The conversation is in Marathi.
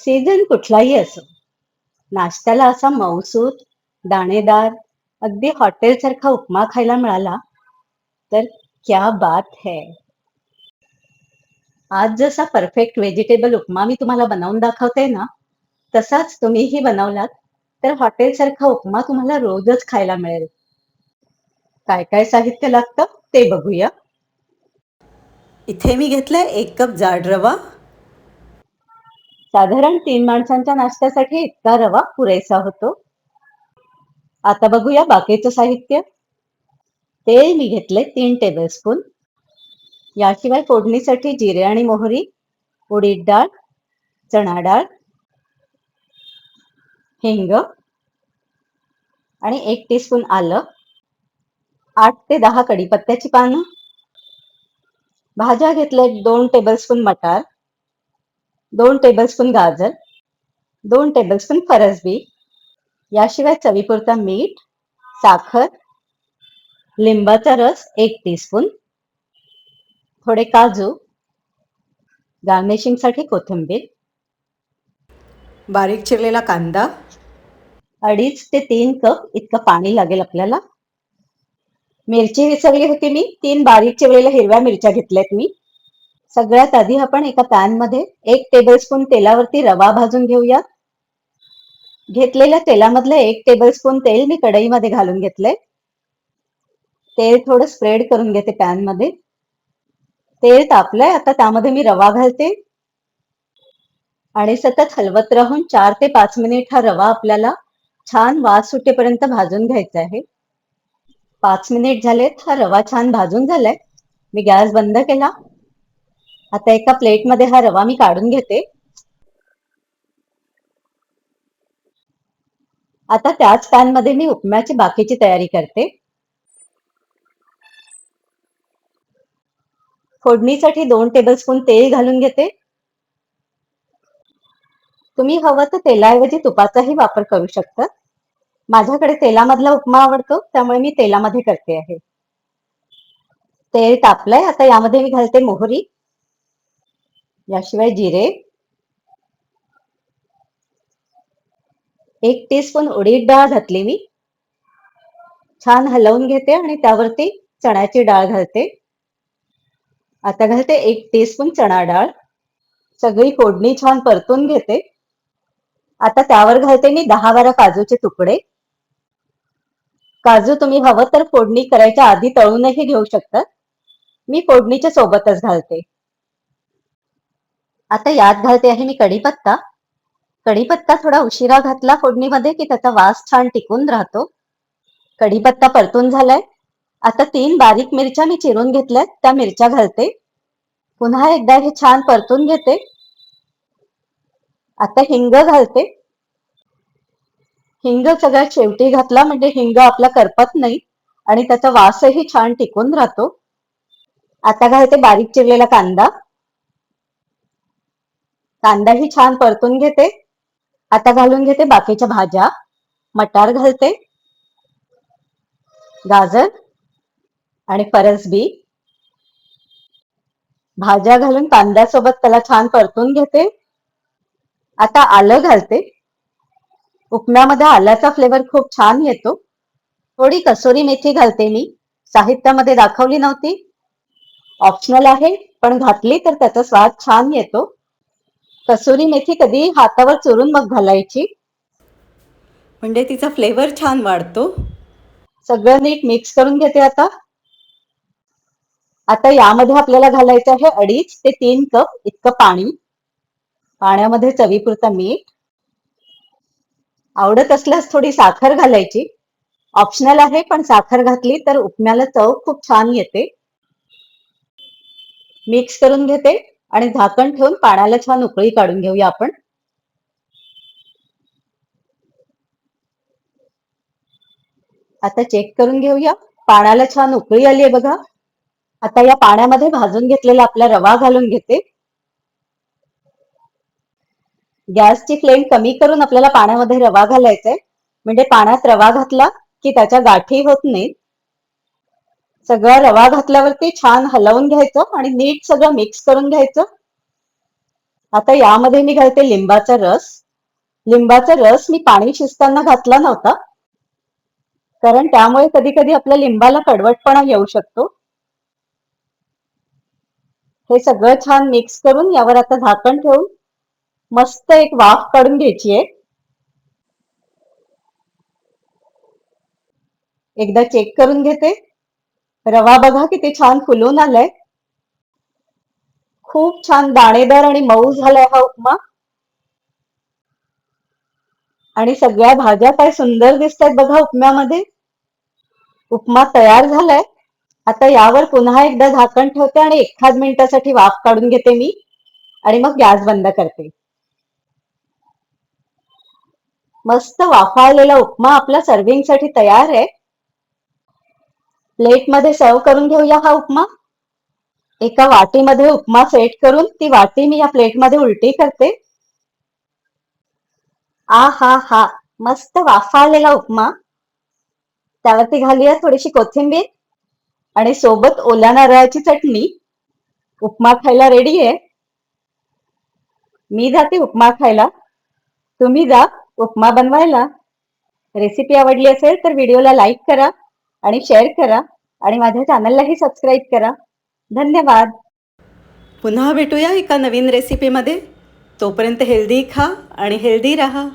सीझन कुठलाही असो नाश्त्याला असा मऊसूत दाणेदार अगदी हॉटेल सारखा उपमा खायला मिळाला तर क्या बात है. आज जसा परफेक्ट व्हेजिटेबल उपमा मी तुम्हाला बनवून दाखवते ना तसाच तुम्हीही बनवलात तर हॉटेल सारखा उपमा तुम्हाला रोजच खायला मिळेल. काय काय साहित्य लागतं ते बघूया. इथे मी घेतलं एक कप जाड रवा साधारण तीन माणसांच्या नाश्त्यासाठी इतका रवा पुरेसा होतो. आता बघूया बाकीचं साहित्य. तेल मी घेतले तीन टेबलस्पून याशिवाय फोडणीसाठी जिरे आणि मोहरी उडीद डाळ चणा डाळ हिंग आणि एक टीस्पून आलं आठ ते दहा कडीपत्त्याची पानं. भाज्या घेतल्या दोन टेबलस्पून मटार. दोन टेबलस्पून गाजर दोन टेबलस्पून फरसबी याशिवाय चवीपुरता मीठ साखर लिंबाचा रस एक टीस्पून थोडे काजू गार्निशिंगसाठी कोथिंबीर बारीक चिरलेला कांदा अडीच ते तीन कप इतकं पाणी लागेल आपल्याला. मिरची विसरली होती मी तीन बारीक चिरलेल्या हिरव्या मिरच्या घेतल्यात मी. सगळ्यात आधी आपण एका पॅनमध्ये एक टेबलस्पून तेलावरती रवा भाजून घेऊया घेतलेल्या तेलामधलं एक टेबलस्पून तेल मी कढईमध्ये घालून घेतलंय. तेल थोडं स्प्रेड करून घेते पॅनमध्ये तेल तापलंय आता त्यामध्ये मी रवा घालते. आणि सतत हलवत राहून चार ते पाच मिनिट हा रवा आपल्याला छान वास सुटेपर्यंत भाजून घ्यायचा आहे. पाच मिनिट झालेत हा रवा छान भाजून झालाय. मी गॅस बंद केला. आता एका प्लेटमध्ये हा रवा मी काढून घेते. आता त्याच पॅनमध्ये मी उपम्याची बाकीची तयारी करते. फोडणीसाठी दोन टेबलस्पून तेल घालून घेते. तुम्ही हवं तर तेलाऐवजी तुपाचाही वापर करू शकता. माझ्याकडे तेलामधला उपमा आवडतो त्यामुळे मी तेलामध्ये करते आहे. तेल तापलंय आता यामध्ये मी घालते मोहरी. याशिवाय जिरे. एक टीस्पून उडीद डाळ घातली मी. छान हलवून घेते आणि त्यावरती चण्याची डाळ घालते. आता घालते एक टीस्पून चणा डाळ. सगळी फोडणी छान परतून घेते. आता त्यावर घालते मी दहा बारा काजूचे तुकडे. काजू तुम्ही हवं तर फोडणी करायच्या आधी तळूनही घेऊ शकता. मी फोडणीच्या सोबतच घालते. आता यात घालते आहे मी कढीपत्ता. कढीपत्ता थोडा उशिरा घातला फोडणीमध्ये की त्याचा वास छान टिकून राहतो. कढीपत्ता परतून झालाय. आता तीन बारीक मिरच्या मी चिरून घेतल्यात त्या मिरच्या घालते. पुन्हा एकदा हे छान परतून घेते. आता हिंग घालते. हिंग सगळ्यात शेवटी घातला म्हणजे हिंग आपला करपत नाही आणि त्याचा वासही छान टिकून राहतो. आता घालते बारीक चिरलेला कांदा. कांदाही छान परतून घेते. आता घालून घेते बाकीच्या भाज्या. मटार घालते. गाजर आणि फरसबी भाज्या घालून कांद्यासोबत त्याला छान परतून घेते. आता आलं घालते. उपम्यामध्ये आल्याचा फ्लेवर खूप छान येतो. थोडी कसोरी मेथी घालते मी. साहित्यामध्ये दाखवली नव्हती. ऑप्शनल आहे पण घातली तर त्याचा स्वाद छान येतो. कसुरी मेथी कधी हातावर चुरून मग घालायची? म्हणजे तिचा फ्लेवर छान वाढतो. सगळं नीट मिक्स करून घेते आता. आता यामध्ये आपल्याला घालायचं आहे अडीच ते तीन कप इतकं पाणी. पाण्यामध्ये चवीपुरता मीठ. आवडत असल्यास थोडी साखर घालायची. ऑप्शनल आहे पण साखर घातली तर उपम्याला चव खूप छान येते. मिक्स करून घेते. आणि झाकण ठेवून पाण्याला छान उकळी काढून घेऊया आपण. आता चेक करून घेऊया. पाण्याला छान उकळी आली आहे बघा. आता या पाण्यामध्ये भाजून घेतलेला आपला रवा घालून घेते. गॅसची फ्लेम कमी करून आपल्याला पाण्यामध्ये रवा घालायचा आहे. म्हणजे पाण्यात रवा घातला की त्याच्या गाठी होत नाहीत. सगळा रवा घातल्यावरती छान हलवून घ्यायचं आणि नीट सगळं मिक्स करून घ्यायचं. आता यामध्ये मी घालते लिंबाचा रस. लिंबाचा रस मी पाणी शिजताना घातला नव्हता. कारण त्यामुळे कधी कधी आपल्या लिंबाला कडवटपणा येऊ शकतो. हे सगळं छान मिक्स करून यावर आता झाकण ठेवून मस्त एक वाफ काढून घ्यायची आहे. एकदा चेक करून घेते. रवा बघा किती छान फुलून आलाय. खूप छान दाणेदार आणि मऊ झालाय हा उपमा. आणि सगळ्या भाज्या काय सुंदर दिसत आहेत बघा उपम्यामध्ये. उपमा तयार झालाय. आता यावर पुन्हा एकदा झाकण ठेवते आणि एखाद मिनिटासाठी वाफ काढून घेते मी. आणि मग गॅस बंद करते. मस्त वाफाळलेला उपमा आपला सर्विंगसाठी तयार आहे. प्लेटमध्ये सर्व करून घेऊया हा उपमा. एका वाटीमध्ये उपमा सेट करून ती वाटी मी या प्लेटमध्ये उलटी करते. आ हा हा मस्त वाफाळलेला उपमा. त्यावरती घालूया थोडीशी कोथिंबीर आणि सोबत ओल्या नारळाची चटणी. उपमा खायला रेडी आहे. मी जाते उपमा खायला. तुम्ही जा उपमा बनवायला. रेसिपी आवडली असेल तर व्हिडिओला लाईक करा. आणि शेअर करा आणि माझ्या चॅनललाही सबस्क्राईब करा. धन्यवाद. पुन्हा भेटूया एका नवीन रेसिपीमध्ये तोपर्यंत हेल्दी खा आणि हेल्दी राहा.